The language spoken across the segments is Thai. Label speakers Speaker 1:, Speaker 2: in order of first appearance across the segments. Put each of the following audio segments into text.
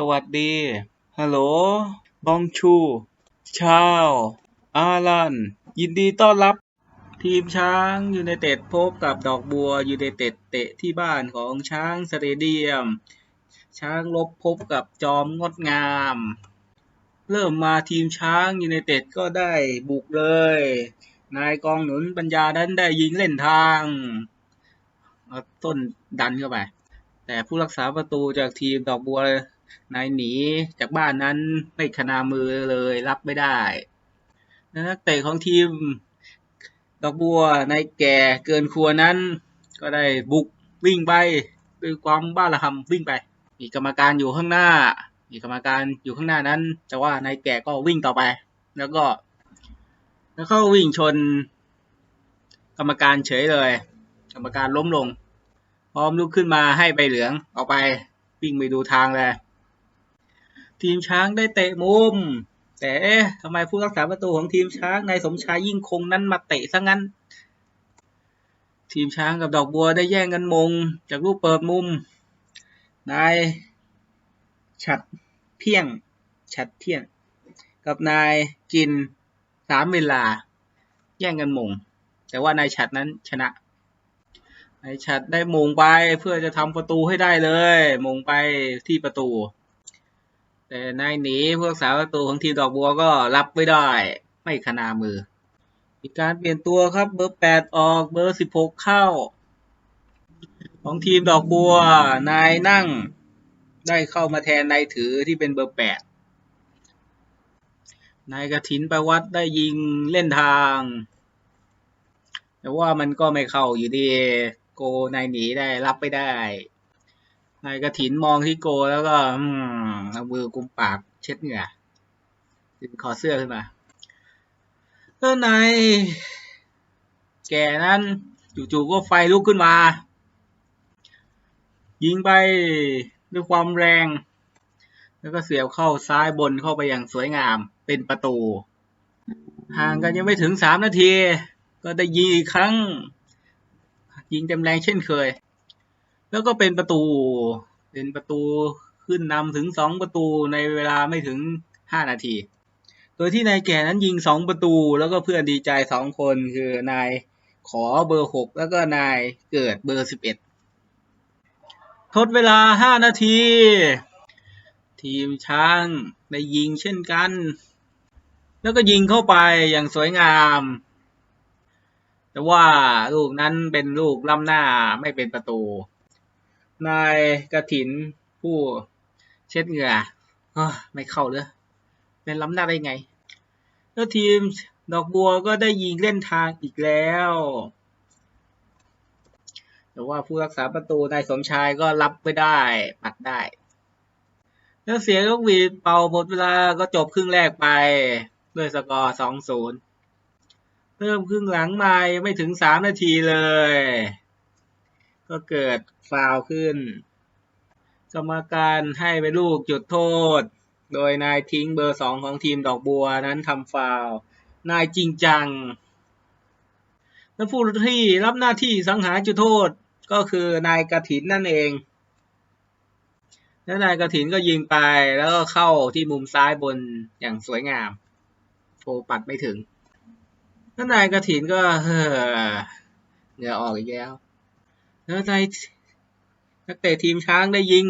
Speaker 1: สวัสดี ฮัลโหล บองชู ชาว อารัน ยินดีต้อนรับ ทีมช้างยูไนเต็ดพบกับดอกบัวยูไนเต็ดเตะที่บ้านของช้างสเตเดียม ช้างลบพบกับจอมงดงาม เริ่มมาทีมช้างยูไนเต็ดก็ได้บุกเลย นายกองหนุนปัญญานั้นได้ยิงเล่นทางต้นดันเข้าไป แต่ผู้รักษาประตูจากทีมดอกบัว นายหนีจากบ้านนั้นไม่ขนามือเลยรับไม่ได้ นักเตะของทีม ดอกบัวนายแก่เกินครัวนั้น ก็ได้บุกวิ่งไปด้วยความบ้าระหำวิ่งไป มีกรรมการอยู่ข้างหน้า มีกรรมการอยู่ข้างหน้านั้น แต่ว่านายแก่ก็วิ่งต่อไป แล้วก็ แล้วก็วิ่งชน กรรมการเฉยเลย กรรมการล้มลง พร้อมลุกขึ้นมาให้ใบเหลืองออกไปวิ่งไปดูทางเลย ทีมช้างได้เตะมุม แต่เอ๊ะทำไมผู้รักษาประตูของทีมช้างนายสมชายยิ่งคงนั้นมาเตะซะงั้น ทีมช้างกับดอกบัวได้แย่งกันมง จากลูกเปิดมุมนายฉัดเที่ยงฉัดเที่ยง กับนายจินสามเวลา แย่งกันมง แต่ว่านายฉัดนั้นชนะนายฉัดได้มงไปเพื่อจะทำประตูให้ได้เลย มงไปที่ประตู แต่นายหนีพวกสาวประตูของทีมดอกบัวก็รับไม่ได้ ไม่ขนามือ มีการเปลี่ยนตัวครับ เบอร์แปดออกเบอร์สิบหกเข้า ของทีมดอกบัว นายนั่ง ได้เข้ามาแทนนายถือที่เป็นเบอร์แปดนายกระถินประวัติได้ยิงเล่นทาง แต่ว่ามันก็ไม่เข้าอยู่ดี โกนายหนีได้รับไม่ได้ นายกระถินมองที่โกแล้วก็ อืมเอามือกุมปากเช็ดเหงื่อดึงคอเสื้อขึ้นมาแล้วนายแก่นั้นจู่ๆก็ไฟลุกขึ้นมา ยิงไปด้วยความแรง แล้วก็เสียบเข้าซ้ายบนเข้าไปอย่างสวยงามเป็นประตู ห่างกันยังไม่ถึงสามนาที ก็ได้ยิงอีกครั้ง ยิงเต็มแรงเช่นเคย แล้วก็เป็นประตู เป็นประตูขึ้นนำถึงสองประตูในเวลาไม่ถึงห้านาที โดยที่นายแก่นั้นยิงสองประตู แล้วก็เพื่อนดีใจสองคนคือนายขอเบอร์หกแล้วก็นายเกิดเบอร์สิบเอ็ดทดเวลาห้านาที ทีมช้างได้ยิงเช่นกัน แล้วก็ยิงเข้าไปอย่างสวยงาม แต่ว่าลูกนั้นเป็นลูกล้ำหน้าไม่เป็นประตู นายกระถินผู้เช็ดเหงื่ออไม่เข้าเลยเป็นล้ำหน้าได้ไง แล้วทีมดอกบัวก็ได้ยิงเล่นทางอีกแล้วแต่ว่าผู้รักษาประตูนายสมชายก็รับไม่ได้ ปัดได้ แล้วเสียงลูกหวีดเป่าหมดเวลาก็จบครึ่งแรกไปด้วยสกอร์สองศูนย์เริ่มครึ่งหลังมายังไม่ถึงสามนาทีเลย ก็เกิดฟาวขึ้น กรรมการให้ไปลูกจุดโทษ โดยนายทิ้งเบอร์สองของทีมดอกบัวนั้นทำฟาวนายจริงจัง และผู้ที่รับหน้าที่สังหารจุดโทษก็คือนายกระถินนั่นเอง แล้วนายกระถินก็ยิงไปแล้วก็เข้าที่มุมซ้ายบนอย่างสวยงามโฟปัดไม่ถึงแล้วนายกระถินก็เฮ้อเหงื่อออกอีกแล้ว แล้วนายนักเตะทีมช้างได้ยิง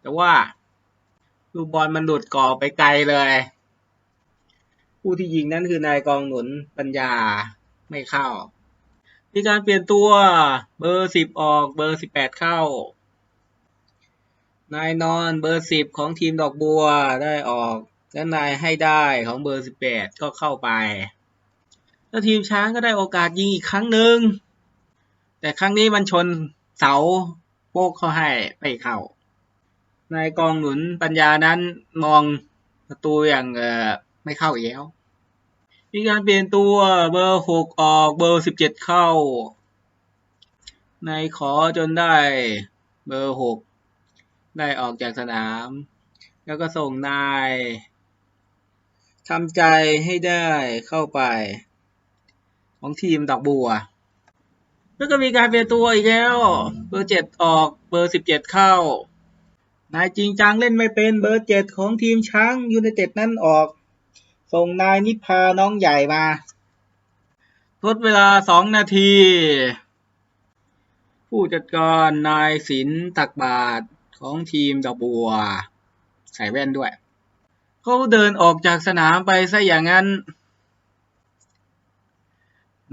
Speaker 1: แต่ว่าลูกบอลมันหลุดก่อไปไกลเลย ผู้ที่ยิงนั่นคือนายกองหนุนปัญญาไม่เข้า มีการเปลี่ยนตัวเบอร์สิบออกเบอร์สิบแปดเข้า นายนอนเบอร์สิบของทีมดอกบัวได้ออกและนายให้ได้ของเบอร์สิบแปดก็เข้าไป แล้วทีมช้างก็ได้โอกาสยิงอีกครั้งหนึ่ง แต่ครั้งนี้มันชนเสาโป๊กเขาให้ไปเข้านายกองหนุนปัญญานั้นมองประตูอย่างเออไม่เข้าอีกแล้วมีการเปลี่ยนตัวเบอร์หกออกเบอร์สิบเจ็ดเข้านายขอจนได้เบอร์หกได้ออกจากสนาม แล้วก็ส่งนายทำใจให้ได้เข้าไป ของทีมดอกบัว แล้วก็มีการเปลี่ยนตัวอีกแล้ว เบอร์เจ็ดออก เบอร์สิบเจ็ดเข้า นายจริงจังเล่นไม่เป็นเบอร์เจ็ดของทีมช้างยูไนเต็ดนั่นออก ส่งนายนิพาน้องใหญ่มา ทดเวลาสองนาที ผู้จัดการนายศิลป์ตักบาทของทีมดอกบัว ใส่แว่นด้วย เขาเดินออกจากสนามไปซะอย่างนั้น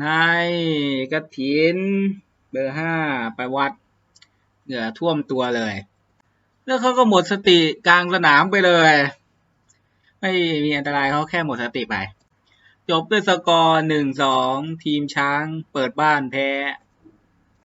Speaker 1: นายกระถิน เบอร์ห้าไปวัดเหงื่อท่วมตัวเลย แล้วเขาก็หมดสติกลางสนามไปเลย ไม่มีอันตรายเขาแค่หมดสติไป จบด้วยสกอร์หนึ่งสองทีมช้างเปิดบ้านแพ้